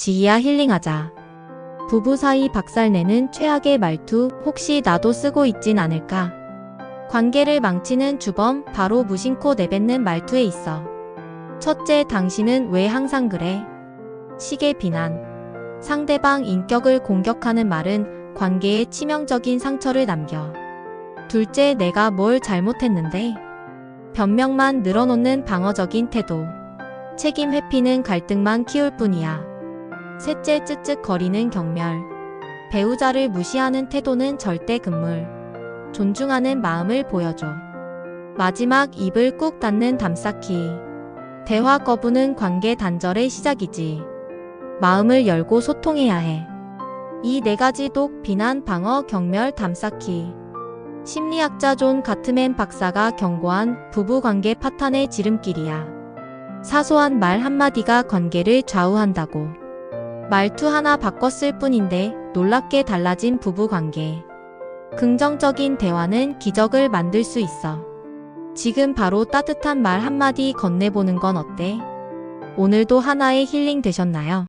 지희야 힐링하자. 부부 사이 박살내는 최악의 말투 혹시 나도 쓰고 있진 않을까? 관계를 망치는 주범 바로 무심코 내뱉는 말투에 있어. 첫째, 당신은 왜 항상 그래? 시계 비난. 상대방 인격을 공격하는 말은 관계에 치명적인 상처를 남겨. 둘째, 내가 뭘 잘못했는데? 변명만 늘어놓는 방어적인 태도. 책임 회피는 갈등만 키울 뿐이야. 셋째, 쯧쯧거리는 경멸. 배우자를 무시하는 태도는 절대 금물. 존중하는 마음을 보여줘. 마지막 입을 꾹 닫는 담쌓기. 대화 거부는 관계 단절의 시작이지. 마음을 열고 소통해야 해. 이 네 가지 독, 비난, 방어, 경멸, 담쌓기. 심리학자 존 가트맨 박사가 경고한 부부 관계 파탄의 지름길이야. 사소한 말 한마디가 관계를 좌우한다고. 말투 하나 바꿨을 뿐인데 놀랍게 달라진 부부 관계. 긍정적인 대화는 기적을 만들 수 있어. 지금 바로 따뜻한 말 한마디 건네보는 건 어때? 오늘도 하나의 힐링 되셨나요?